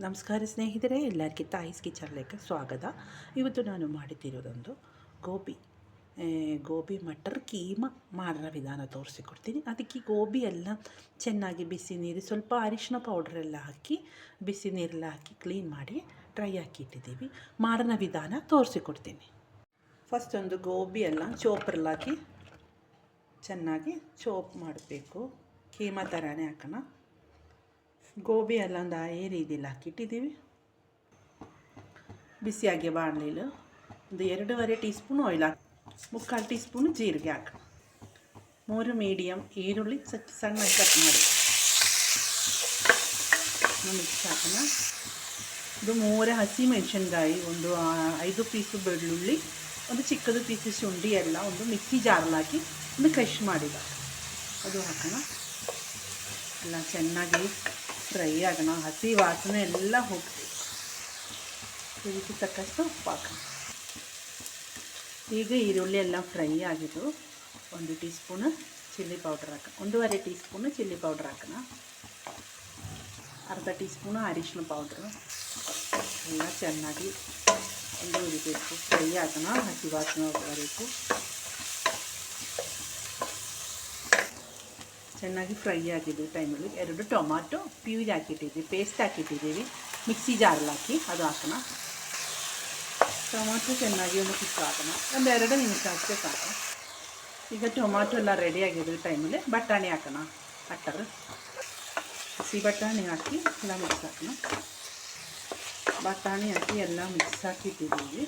ನಮಸ್ಕಾರ ಸ್ನೇಹಿತರೆ, ಎಲ್ಲರಿಗೆ ತಾಯಿಸ್ ಕಿಚನ್ಲೇಕ ಸ್ವಾಗತ. ಇವತ್ತು ನಾನು ಮಾಡುತ್ತಿರೋದೊಂದು ಗೋಬಿ. ಗೋಬಿ ಮಟರ್ ಕೀಮ ಮಾಡೋ ವಿಧಾನ ತೋರಿಸಿಕೊಡ್ತೀನಿ. ಅದಕ್ಕೆ ಗೋಬಿ ಎಲ್ಲ ಚೆನ್ನಾಗಿ ಬಿಸಿ ನೀರು, ಸ್ವಲ್ಪ ಅರಿಶಿನ ಪೌಡ್ರೆಲ್ಲ ಹಾಕಿ, ಬಿಸಿ ನೀರೆಲ್ಲ ಹಾಕಿ ಕ್ಲೀನ್ ಮಾಡಿ ಡ್ರೈ ಹಾಕಿ ಇಟ್ಟಿದ್ದೀವಿ. ಮಾಡೋಣ ವಿಧಾನ ತೋರಿಸಿಕೊಡ್ತೀನಿ. ಫಸ್ಟ್ ಒಂದು ಗೋಬಿ ಎಲ್ಲ ಚೋಪ್ರಲ್ಲಿ ಹಾಕಿ ಚೆನ್ನಾಗಿ ಚೋಪ್ ಮಾಡಬೇಕು. ಕೀಮ ಥರನೇ ಹಾಕೋಣ. ಗೋಬಿ ಎಲ್ಲ ಒಂದು ರೀತಿಲಿ ಹಾಕಿಟ್ಟಿದ್ದೀವಿ. ಬಿಸಿಯಾಗಿ ಬಾಣಲಿಲು. ಒಂದು ಎರಡೂವರೆ ಟೀ ಸ್ಪೂನ್ ಆಯಿಲ್ ಹಾಕಿ ಮುಕ್ಕಾಲು ಟೀ ಸ್ಪೂನ್ ಜೀರಿಗೆ ಹಾಕಿ. ಮೂರು ಮೀಡಿಯಮ್ ಈರುಳ್ಳಿ ಸಚ್ ಸಣ್ಣ ಕಟ್ ಮಾಡಿ. ಮಿಕ್ಸ್ ಹಾಕೋಣ. ಇದು ಮೂರೇ ಹಸಿ ಮೆಣಸಿನ್ಕಾಯಿ ಒಂದು ಐದು ಪೀಸು ಬೆಳ್ಳುಳ್ಳಿ, ಒಂದು ಚಿಕ್ಕದು ಪೀಸು ಶುಂಠಿ ಎಲ್ಲ ಒಂದು ಮಿಕ್ಸಿ ಜಾರಲ್ಲಿ ಹಾಕಿ ಒಂದು ಕ್ರಶ್ ಮಾಡಿದ. ಅದು ಹಾಕೋಣ. ಎಲ್ಲ ಚೆನ್ನಾಗಿ ಫ್ರೈ ಆಗೋಣ. ಹಸಿ ವಾಸನೆ ಎಲ್ಲ ಹೋಗ್ತೀವಿ ಇದಕ್ಕೆ ತಕ್ಕಷ್ಟು ಉಪ್ಪು ಹಾಕೋಣ. ಈಗ ಈರುಳ್ಳಿ ಎಲ್ಲ ಫ್ರೈ ಆಗಿದ್ದು ಒಂದು ಟೀ ಸ್ಪೂನು ಚಿಲ್ಲಿ ಪೌಡ್ರ್ ಹಾಕ ಒಂದೂವರೆ ಟೀ ಸ್ಪೂನು ಚಿಲ್ಲಿ ಪೌಡ್ರ್ ಹಾಕೋಣ. ಅರ್ಧ ಟೀ ಸ್ಪೂನು ಅರಿಶಿನ ಪೌಡ್ರು. ಎಲ್ಲ ಚೆನ್ನಾಗಿ ಒಂದು ಫ್ರೈ ಆಗೋಣ. ಹಸಿ ವಾಸನೆ ಹೋಗಬೇಕು ಚೆನ್ನಾಗಿ ಫ್ರೈ ಆಗಿದೆ ಟೈಮಲ್ಲಿ ಎರಡು ಟೊಮಾಟೊ ಪ್ಯೂರಿ ಹಾಕಿಟ್ಟಿದ್ದೀವಿ ಪೇಸ್ಟ್ ಹಾಕಿಟ್ಟಿದ್ದೀವಿ ಮಿಕ್ಸಿ ಜಾರಲ್ಲಿ ಹಾಕಿ ಅದು ಹಾಕೋಣ ಟೊಮಾಟೊ ಚೆನ್ನಾಗಿ ಒಂದು ಕುಕ್ ಹಾಕೋಣ ಒಂದು ಎರಡು ನಿಮಿಷ ಅಷ್ಟೇ ಸಾಕು ಈಗ ಟೊಮಾಟೊ ಎಲ್ಲ ರೆಡಿ ಆಗಿರೋ ಟೈಮಲ್ಲಿ ಬಟಾಣಿ ಹಾಕೋಣ ಅಟ್ಟರು ಹಸಿ ಬಟಾಣಿ ಹಾಕಿ ಎಲ್ಲ ಮಿಕ್ಸ್ ಹಾಕೋಣ ಬಟಾಣಿ ಹಾಕಿ ಎಲ್ಲ ಮಿಕ್ಸ್ ಹಾಕಿಟ್ಟಿದ್ದೀವಿ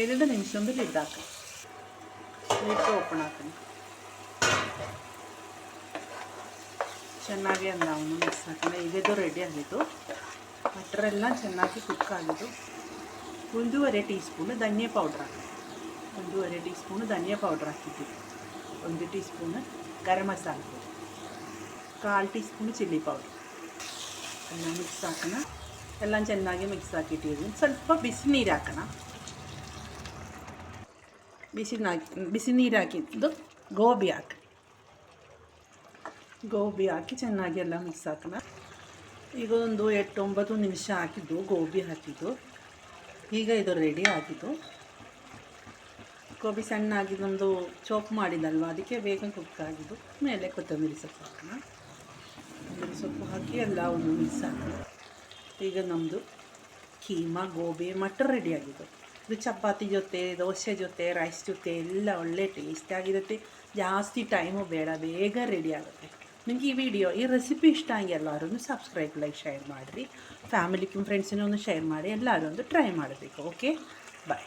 ಎರಡು ನಿಮಿಷ ಒಂದು ಲಿಡ್ ಹಾಕೋಣ ಲಿಡ್ ಓಪನ್ ಹಾಕೋಣ ಚೆನ್ನಾಗಿ ಒಂದು ಅವನು ಮಿಕ್ಸ್ ಹಾಕೋಣ ಇದಿದು ರೆಡಿ ಆಗಿದ್ದು ಮಟರೆಲ್ಲ ಚೆನ್ನಾಗಿ ಕುಕ್ ಆಗಿದ್ದು ಒಂದೂವರೆ ಟೀ ಸ್ಪೂನು ಧನಿಯಾ ಪೌಡ್ರ್ ಹಾಕಿ ಒಂದೂವರೆ ಟೀ ಸ್ಪೂನು ಧನಿಯಾ ಪೌಡ್ರ್ ಹಾಕಿದ್ದೀವಿ ಒಂದು ಟೀ ಸ್ಪೂನು ಗರಂ ಮಸಾಲೆ ಪುಡಿ ಕಾಲು ಟೀ ಸ್ಪೂನು ಚಿಲ್ಲಿ ಪೌಡ್ರ್ ಎಲ್ಲ ಮಿಕ್ಸ್ ಹಾಕೋಣ ಎಲ್ಲ ಚೆನ್ನಾಗಿ ಮಿಕ್ಸ್ ಹಾಕಿಟ್ಟಿದ್ದೀವಿ ಸ್ವಲ್ಪ ಬಿಸಿ ನೀರು ಹಾಕೋಣ ಬಿಸಿ ಬಿಸಿ ನೀರು ಹಾಕಿದ್ದು ಗೋಬಿ ಹಾಕಿ ಗೋಬಿ ಹಾಕಿ ಚೆನ್ನಾಗಿ ಎಲ್ಲ ಮಿಕ್ಸ್ ಹಾಕೋಣ. ಈಗ ಒಂದು ಎಂಟು ಒಂಬತ್ತು ನಿಮಿಷ ಹಾಕಿದ್ದು, ಗೋಬಿ ಹಾಕಿದ್ದು. ಈಗ ಇದು ರೆಡಿ ಆಗಿದ್ದು. ಗೋಬಿ ಸಣ್ಣ ಆಗಿದ್ದೊಂದು ಚೋಪ್ ಮಾಡಿದಲ್ವ? ಅದಕ್ಕೆ ಬೇಗ ಕುಕ್ ಆಗಿದ್ದು. ಮೇಲೆ ಕೊತ್ತಂಬರಿ ಸೊಪ್ಪು ಹಾಕೋಣ. ಕೊತ್ತಂಬರಿ ಸೊಪ್ಪು ಹಾಕಿ ಎಲ್ಲ ಒಂದು ಮಿಕ್ಸ್ ಹಾಕೋಣ. ಈಗ ನಮ್ಮದು ಕೀಮಾ, ಗೋಬಿ ಮಟರ್ ರೆಡಿ ಆಗಿದ್ದು. ಇದು ಚಪಾತಿ ಜೊತೆ, ದೋಸೆ ಜೊತೆ ರೈಸ್ ಜೊತೆ ಎಲ್ಲ ಒಳ್ಳೆ ಟೇಸ್ಟ್ ಆಗಿರುತ್ತೆ. ಜಾಸ್ತಿ ಟೈಮು ಬೇಡ, ಬೇಗ ರೆಡಿ ಆಗುತ್ತೆ. ನಿಮಗೆ ಈ ವಿಡಿಯೋ ಈ ರೆಸಿಪಿ ಇಷ್ಟ ಆಗಿ ಎಲ್ಲರೂ ಸಬ್ಸ್ಕ್ರೈಬ್ ಲೈಕ್ ಶೇರ್ ಮಾಡಿರಿ ಫ್ಯಾಮಿಲಿಗೂ ಫ್ರೆಂಡ್ಸಿನೂ ಒಂದು ಶೇರ್ ಮಾಡಿ ಎಲ್ಲರೂ ಒಂದು ಟ್ರೈ ಮಾಡಬೇಕು ಓಕೆ ಬಾಯ್